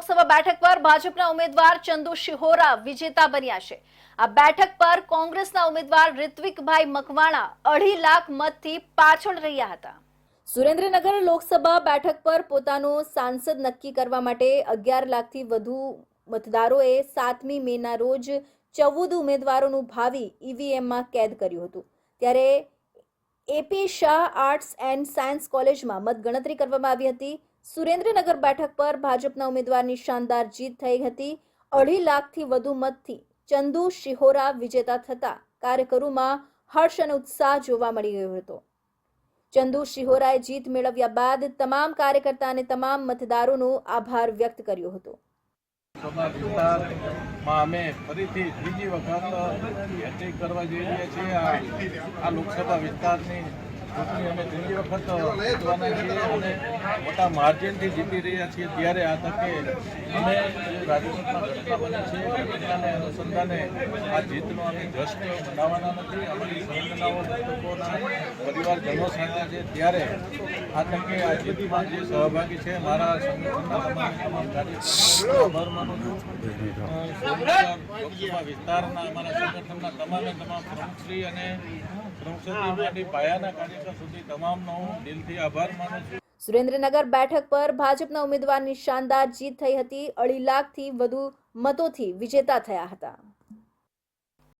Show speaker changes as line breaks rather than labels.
લોકસભા બેઠક પર ભાજપના ઉમેદવાર ચંદુ શિહોરા વિજેતા બન્યા છે. આ બેઠક પર કોંગ્રેસના ઉમેદવાર રિત્વિકભાઈ મકવાણા અઢી લાખ મતથી પાછળ રહ્યા હતા. સુરેન્દ્રનગર લોકસભા બેઠક પર પોતાનો સાંસદ નક્કી કરવા માટે અગિયાર લાખથી વધુ મતદારોએ સાતમી મેના રોજ ચૌદ ઉમેદવારોનું ભાવિ ઈવીએમમાં કેદ કર્યું હતું. ત્યારે AP Shah arts and science કોલેજમાં મતગણતરી કરવામાં આવી હતી. સુરેન્દ્રનગર બેઠક પર ભાજપના ઉમેદવારની શાનદાર જીત થઈ હતી. અઢી લાખથી વધુ મતથી ચંદુ શિહોરા વિજેતા થતા કાર્યકરોમાં હર્ષ અને ઉત્સાહ જોવા મળી ગયો હતો. ચંદુ શિહોરાએ જીત મેળવ્યા બાદ તમામ કાર્યકર્તા અને તમામ મતદારોનો આભાર વ્યક્ત કર્યો હતો.
વિસ્તારમાં અમે ફરીથી ત્રીજી વખત એન્ટ્રી કરવા જઈ રહ્યા છીએ. આ લોકસભા વિસ્તારની ચૂંટણી અમે ત્રીજી વખત જીતવાના મોટા માર્જિનથી જીતી રહ્યા છીએ. ત્યારે આ તકે અમે રાજકોટમાં ઘટના અનુસંધાને આ જીતનો અમે જશ્ન મનાવવાના નથી. અમારી સંવેદનાઓ સાથે છે, ત્યારે આ તકે આ જે સહભાગી છે, મારા વિસ્તારના અમારા સંગઠનના તમામે તમામ પ્રમુખશ્રી અને પ્રમુખશ્રી પાયાના કાર્યકર સુધી તમામનો હું દિલથી આભાર માનું છું.
સુરેન્દ્રનગર બેઠક પર ભાજપના ઉમેદવારની શાનદાર જીત થઈ હતી. અઢી લાખથી વધુ મતોથી વિજેતા થયા હતા.